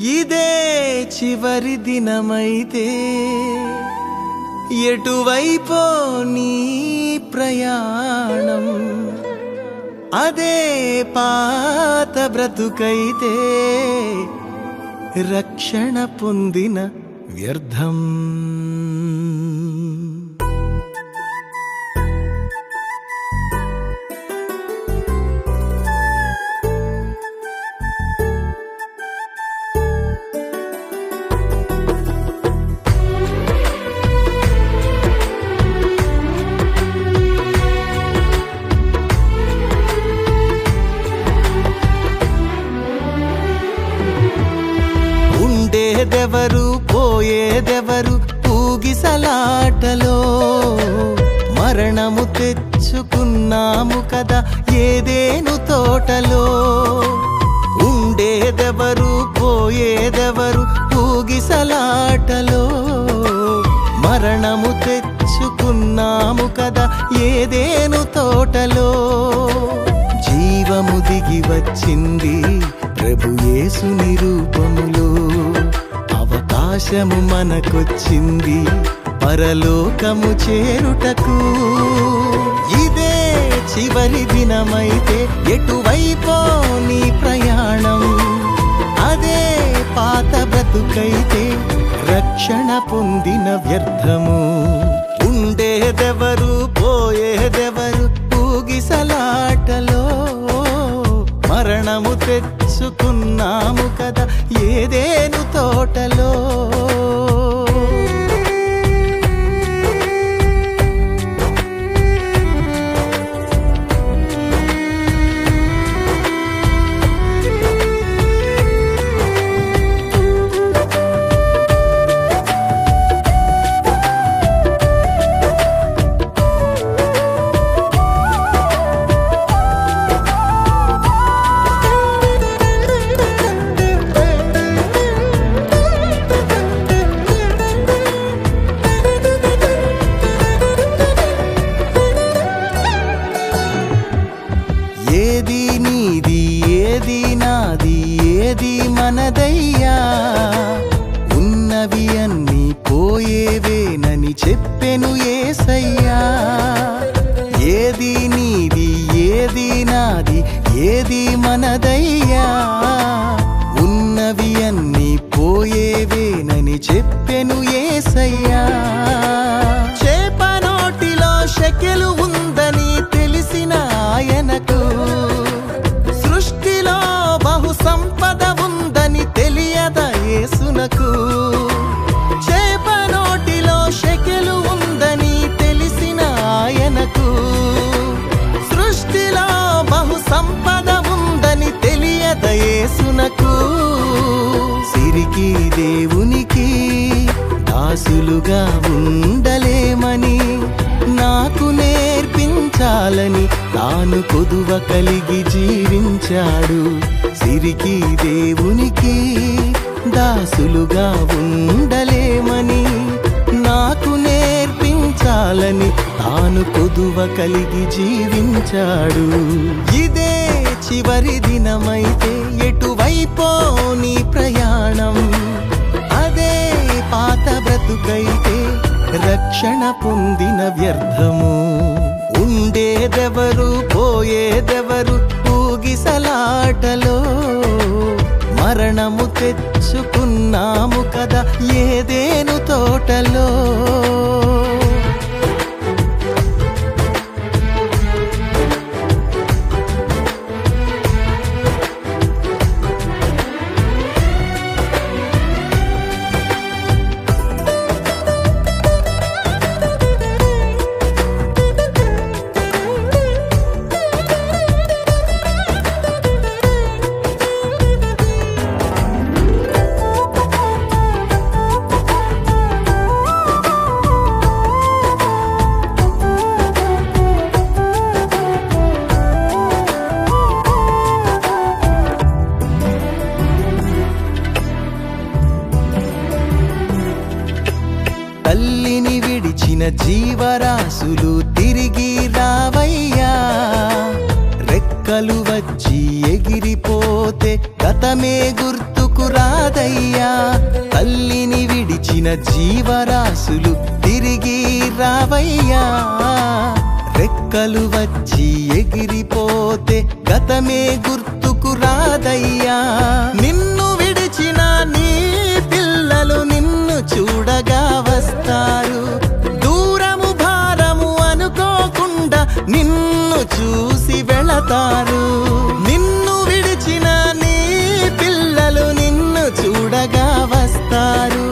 ఇదే చివరి దినమైతే ఎటువైపో నీ ప్రయాణం. అదే పాత బ్రతుకైతే రక్షణ పొందిన వ్యర్థం. తెచ్చుకున్నాము కదా ఏదేను తోటలో? ఉండేదెవరు పోయేదెవరు ఊగిసలాటలో? మరణము తెచ్చుకున్నాము కదా ఏదేను తోటలో? జీవము దిగి వచ్చింది ప్రభుయేసు నిరూపములో అవకాశము మనకొచ్చింది పరలోకము చేరుటకు. ఇదే చివరి దినమైతే ఎటువైపో నీ ప్రయాణం. అదే పాత బ్రతుకైతే రక్షణ పొందిన వ్యర్థము. ఉండేదెవరు పోయేదెవరు ఊగిసలాటలో? మరణము తెచ్చుకున్నాము కదా ఏదేను తోటలో? ఏది నాది ఏది మనదయ్యా? ఉన్నవి అన్ని పోయేవేనని చెప్పెను ఏసయ్యా. ఏది నీది ఏది నాది ఏది మనదయ్యా? దాసులుగా ఉండలేమని నాకు నేర్పించాలని తాను కొదువ కలిగి జీవించాడు. సిరికి దేవునికి దాసులుగా ఉండలేమని నాకు నేర్పించాలని తాను కొదువ కలిగి జీవించాడు. ఇదే చివరి దినమైతే ఎటువైపో నీ ప్రయాణం. పాత బ్రతుకైతే రక్షణ పొందిన వ్యర్థము. ఉండేదెవరు పోయేదెవరు ఊగిసలాటలో మరణము తెచ్చుకున్నాము కదా ఏదేను తోటలో? విడిచిన జీవరాశులు తిరిగి రావయ్యా. రెక్కలు వచ్చి ఎగిరిపోతే గతమే గుర్తుకు రాదయ్యా. తల్లిని విడిచిన జీవరాశులు తిరిగి రావయ్యా. రెక్కలు వచ్చి ఎగిరిపోతే గతమే గుర్తుకు రాదయ్యా. నిన్ను విడిచిన నీ పిల్లలు నిన్ను చూడగా వస్తారు. చూసి వెళతారు. నిన్ను విడిచిన నీ పిల్లలు నిన్ను చూడగా వస్తారు.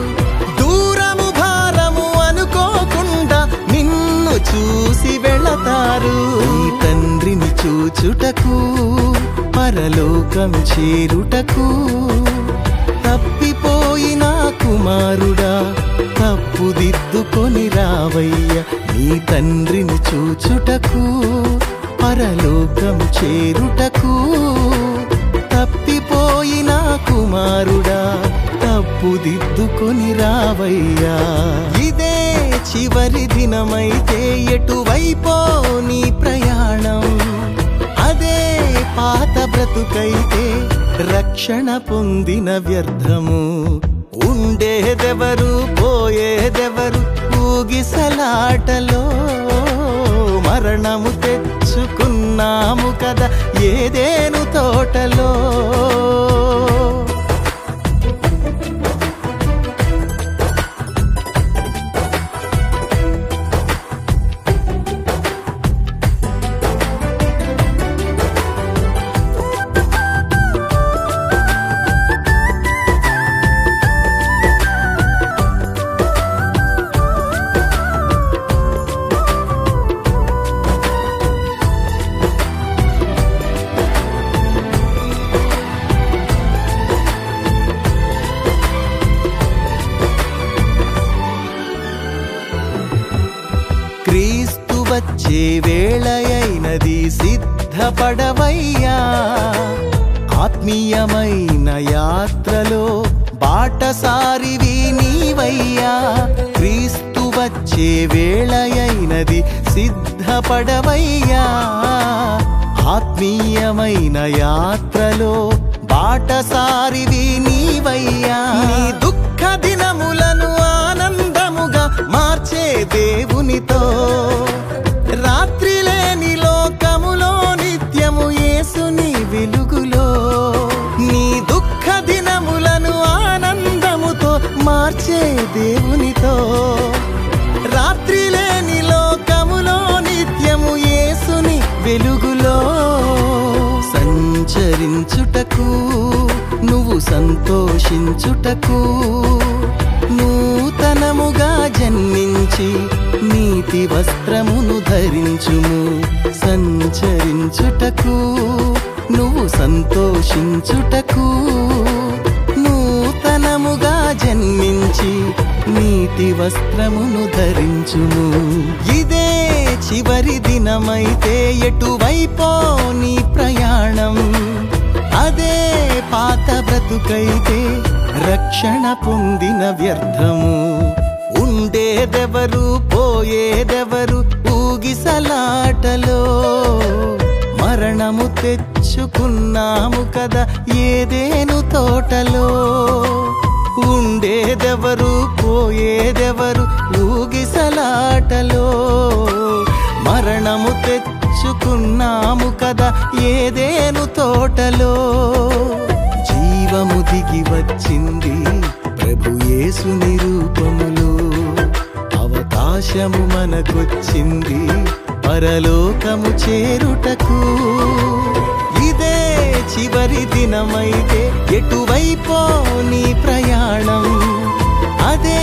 దూరము భారము అనుకోకుండా నిన్ను చూసి వెళతారు. నీ తండ్రిని చూచుటకు పరలోకం చేరుటకు తప్పిపోయిన కుమారుడా తప్పుదిద్దుకొని రావయ్య. నీ తండ్రిని చూచుటకు పరలోకం చేరుటకు తప్పిపోయిన కుమారుడా తప్పుదిద్దుకొని రావయ్యా. ఇదే చివరి దినమైతే ఎటువైపో నీ ప్రయాణం. అదే పాత బ్రతుకైతే రక్షణ పొందిన వ్యర్థము. ఉండేదెవరు పోయేదెవరు ఊగిసలాటలో మరణము తెచ్చుకున్నాము కదా ఏదేను తోటలో? సిద్ధపడవయ్యా ఆత్మీయమైన యాత్రలో బాటసారివి నీవయ్యా క్రీస్తు వచ్చే వేళయైనది సిద్ధపడవయ్యా. ఆత్మీయమైన యాత్రలో బాటసారివి నీవయ్యా నీ దుఃఖ దినములను ఆనందముగా మార్చే దేవునితో దేవునితో. రాత్రి లేని లోకములో నిత్యము యేసుని వెలుగులో సంచరించుటకు నువ్వు సంతోషించుటకు నూతనముగా జన్మించి నీతి వస్త్రమును ధరించుము. సంచరించుటకు నువ్వు సంతోషించుటకు ధరించి నీతి వస్త్రమును ధరించుము. ఇదే చివరి దినమైతే ఎటువైపో నీ ప్రయాణం. అదే పాత బ్రతుకైతే రక్షణ పొందిన వ్యర్థము. ఉండేదెవరు పోయేదెవరు ఊగిసలాటలో. మరణము తెచ్చుకున్నాము కదా ఏదేను తోటలో. ఉండేదెవరు పోయేదెవరు ఊగిసలాటలో? మరణము తెచ్చుకున్నాము కదా ఏదేను తోటలో? జీవము దిగి వచ్చింది ప్రభు యేసుని రూపములో అవకాశము మనకొచ్చింది పరలోకము చేరుటకు. చివరి దినమైతే ఎటువైపో నీ ప్రయాణం. అదే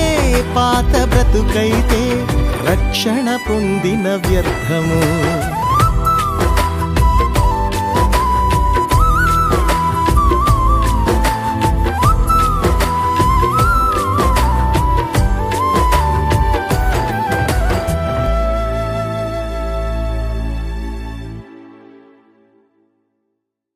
పాత బ్రతుకైతే రక్షణ పొందిన వ్యర్థము.